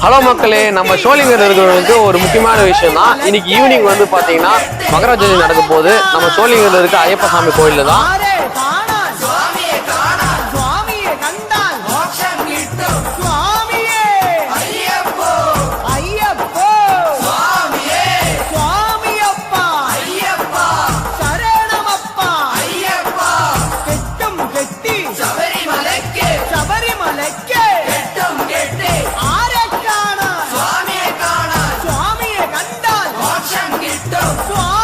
Hello மக்களே நம்ம சோழிங்கர் இருக்கிறவங்களுக்கு ஒரு முக்கியமான விஷயம் தான் இன்னைக்கு ஈவினிங் வந்து பார்த்தீங்கன்னா மகராஜோதி நடக்கும் போது நம்ம சோழிங்கர் இருக்க ஐயப்ப சாமி கோயில்ல தான் Don't fall.